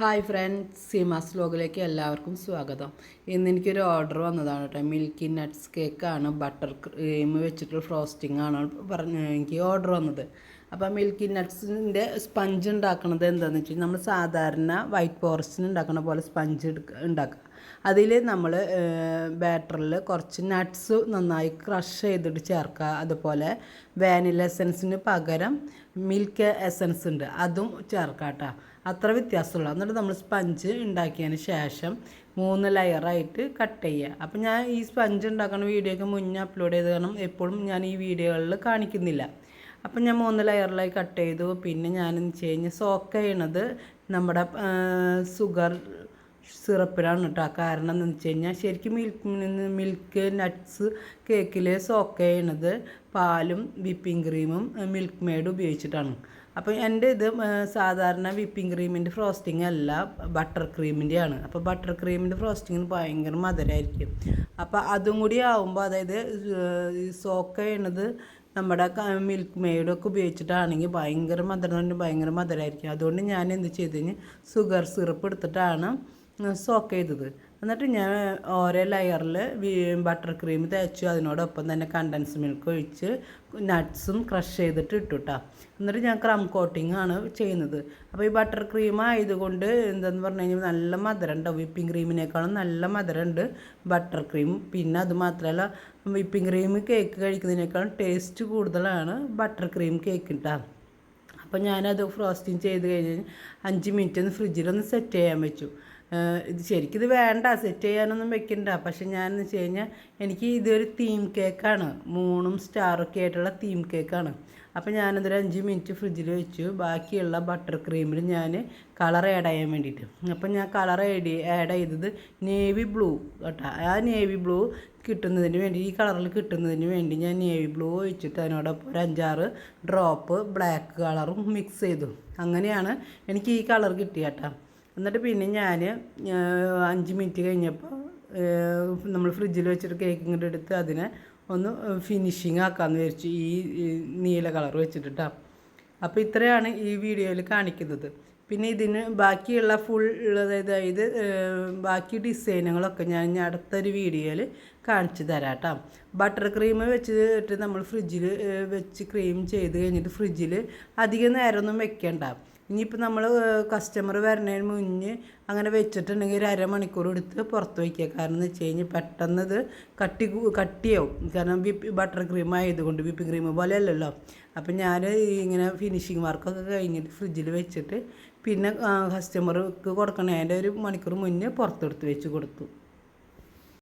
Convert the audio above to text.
Hi friends Seemas ലോഗിലേക്ക് എല്ലാവർക്കും സ്വാഗതം. ഇന്ന് എനിക്കൊരു ഓർഡർ വന്നതാണ് കേട്ടോ മിൽക്കി നട്ട്സ് കേക്കാണ് ബട്ടർ ക്രീം വെച്ചിട്ടുള്ള ഫ്രോസ്റ്റിംഗ് ആണ് പറഞ്ഞ് എനിക്ക് ഓർഡർ വന്നത്. അപ്പോൾ മിൽക്കി നട്ട്സിന്റെ സ്പഞ്ച് ഉണ്ടാക്കുന്നത് എന്താണെന്ന് വെച്ചാൽ നമ്മൾ സാധാരണ വൈറ്റ് ഫോറസ്റ്റിന് ഉണ്ടാക്കുന്ന പോലെ സ്പഞ്ച് ഉണ്ടാക്കുക. അതിൽ നമ്മൾ ബാറ്ററിൽ കുറച്ച് നട്ട്സ് നന്നായി ക്രഷ് ചെയ്തിട്ട് ചേർക്കുക. അതുപോലെ വാനില എസൻസിന് പകരം മിൽക്ക് എസൻസ് ഉണ്ട് അതും ചേർക്കാം കേട്ടോ. അത്ര വ്യത്യാസമുള്ളൂ. എന്നിട്ട് നമ്മൾ സ്പഞ്ച് ഉണ്ടാക്കിയതിന് ശേഷം മൂന്ന് ലെയറായിട്ട് കട്ട് ചെയ്യുക. അപ്പം ഞാൻ ഈ സ്പഞ്ച് ഉണ്ടാക്കുന്ന വീഡിയോ ഒക്കെ മുന്നേ അപ്ലോഡ് ചെയ്ത് കാരണം എപ്പോഴും ഞാൻ ഈ വീഡിയോകളിൽ കാണിക്കുന്നില്ല. അപ്പം ഞാൻ മൂന്ന് ലെയറിലായി കട്ട് ചെയ്തു. പിന്നെ ഞാൻ വെച്ച് കഴിഞ്ഞാൽ സോക്ക് ചെയ്യണത് നമ്മുടെ സുഗർ സിറപ്പിലാണ് കേട്ടോ കാരണം എന്ന് വെച്ച് കഴിഞ്ഞാൽ ശരിക്കും മിൽക്ക് മിൽക്ക് നട്ട്സ് കേക്കിൽ സോക്ക് ചെയ്യണത് പാലും വിപ്പിംഗ് ക്രീമും മിൽക്ക് മെയ്ഡ് ഉപയോഗിച്ചിട്ടാണ്. അപ്പോൾ എന്റെ ഇത് സാധാരണ വിപ്പിംഗ് ക്രീമിന്റെ ഫ്രോസ്റ്റിംഗ് അല്ല ബട്ടർ ക്രീമിന്റെയാണ് അപ്പോൾ ബട്ടർ ക്രീമിന്റെ ഫ്രോസ്റ്റിംഗ് ഭയങ്കര മധുരമായിരിക്കും അപ്പോൾ അതും കൂടി ആവുമ്പോൾ അതായത് സോക്ക് ചെയ്യണത് നമ്മുടെ മിൽക്ക് മെയ്ഡൊക്കെ ഉപയോഗിച്ചിട്ടാണെങ്കിൽ ഭയങ്കര മധുരം ഭയങ്കര മധുരമായിരിക്കും. അതുകൊണ്ട് ഞാൻ എന്ത് ചെയ്തു കഴിഞ്ഞാൽ ഷുഗർ സിറപ്പ് എടുത്തിട്ടാണ് സോക്ക് ചെയ്തത്. എന്നിട്ട് ഞാൻ ഓരോ ലെയറിൽ ബട്ടർ ക്രീം തേച്ചു അതിനോടൊപ്പം തന്നെ കണ്ടൻസ് മിൽക്ക് ഒഴിച്ച് നട്ട്സും ക്രഷ് ചെയ്തിട്ട് ഇട്ടു കേട്ടോ എന്നിട്ട് ഞാൻ ക്രം കോട്ടിംഗ് ആണ് ചെയ്യുന്നത്. അപ്പോൾ ഈ ബട്ടർ ക്രീം ആയതുകൊണ്ട് എന്താന്ന് പറഞ്ഞു കഴിഞ്ഞാൽ നല്ല മധുരം ഉണ്ടാവും വിപ്പിംഗ് ക്രീമിനേക്കാളും നല്ല മധുരമുണ്ട് ബട്ടർ ക്രീം പിന്നെ അത് മാത്രമല്ല വിപ്പിംഗ് ക്രീം കേക്ക് കഴിക്കുന്നതിനേക്കാളും ടേസ്റ്റ് കൂടുതലാണ് ബട്ടർ ക്രീം കേക്ക് കേട്ടോ അപ്പോൾ ഞാനത് ഫ്രോസ്റ്റിംഗ് ചെയ്ത് കഴിഞ്ഞ് അഞ്ച് മിനിറ്റ് ഒന്ന് ഫ്രിഡ്ജിലൊന്ന് സെറ്റ് ചെയ്യാൻ വെച്ചു. ഇത് ശരിക്കും ഇത് വേണ്ട സെറ്റ് ചെയ്യാനൊന്നും വെക്കണ്ട. പക്ഷെ ഞാൻ വെച്ച് കഴിഞ്ഞാൽ എനിക്ക് ഇതൊരു തീം കേക്കാണ് മൂണും സ്റ്റാറൊക്കെ ആയിട്ടുള്ള തീം കേക്കാണ് അപ്പോൾ ഞാനതൊരു അഞ്ച് മിനിറ്റ് ഫ്രിഡ്ജിൽ വെച്ചു. ബാക്കിയുള്ള ബട്ടർ ക്രീമിൽ ഞാൻ കളർ ആഡ് ചെയ്യാൻ വേണ്ടിയിട്ട്. അപ്പം ഞാൻ കളർ ആഡ് ആഡ് ചെയ്തത് നേവി ബ്ലൂ കേട്ടോ. ആ നേവി ബ്ലൂ കിട്ടുന്നതിന് വേണ്ടി ഈ കളറിൽ കിട്ടുന്നതിന് വേണ്ടി ഞാൻ നേവി ബ്ലൂ ഒഴിച്ചിട്ട് അതിനോടൊപ്പം ഒരു അഞ്ചാറ് ഡ്രോപ്പ് ബ്ലാക്ക് കളറും മിക്സ് ചെയ്തു. അങ്ങനെയാണ് എനിക്ക് ഈ കളർ കിട്ടിയ എന്നിട്ട് പിന്നെ ഞാൻ അഞ്ച് മിനിറ്റ് കഴിഞ്ഞപ്പോൾ നമ്മൾ ഫ്രിഡ്ജിൽ വെച്ചിട്ട് കേക്ക് ഇങ്ങോട്ട് എടുത്ത് അതിനെ ഒന്ന് ഫിനിഷിങ് ആക്കാമെന്ന് വിചാരിച്ചു ഈ നീല കളർ വെച്ചിട്ട് അപ്പോൾ ഇത്രയാണ് ഈ വീഡിയോയിൽ കാണിക്കുന്നത്. പിന്നെ ഇതിന് ബാക്കിയുള്ള ഫുൾ അതായത് ബാക്കി ഡിസൈനുകളൊക്കെ ഞാൻ അടുത്തൊരു വീഡിയോയിൽ കാണിച്ചു തരാം കേട്ടോ ബട്ടർ ക്രീം വെച്ചിട്ട് നമ്മൾ ഫ്രിഡ്ജിൽ വെച്ച് ക്രീം ചെയ്ത് കഴിഞ്ഞിട്ട് ഫ്രിഡ്ജിൽ അധികം നേരമൊന്നും വെക്കണ്ട. ഇനിയിപ്പോൾ നമ്മൾ കസ്റ്റമർ വരുന്നതിന് മുന്നേ അങ്ങനെ വെച്ചിട്ടുണ്ടെങ്കിൽ ഒരു അരമണിക്കൂർ എടുത്ത് പുറത്ത് വയ്ക്കുക. കാരണം എന്ന് വെച്ച് കഴിഞ്ഞാൽ പെട്ടെന്ന് ഇത് കട്ടി കട്ടിയാവും. കാരണം വിപ്പ് ബട്ടർ ക്രീം ആയതുകൊണ്ട് വിപ്പ് ക്രീം പോലെ അല്ലല്ലോ. അപ്പം ഞാൻ ഇങ്ങനെ ഫിനിഷിങ് വർക്കൊക്കെ കഴിഞ്ഞിട്ട് ഫ്രിഡ്ജിൽ വെച്ചിട്ട് പിന്നെ കസ്റ്റമർക്ക് കൊടുക്കണേന്റെ ഒരു മണിക്കൂർ മുന്നേ പുറത്തെടുത്ത് വെച്ച് കൊടുത്തു.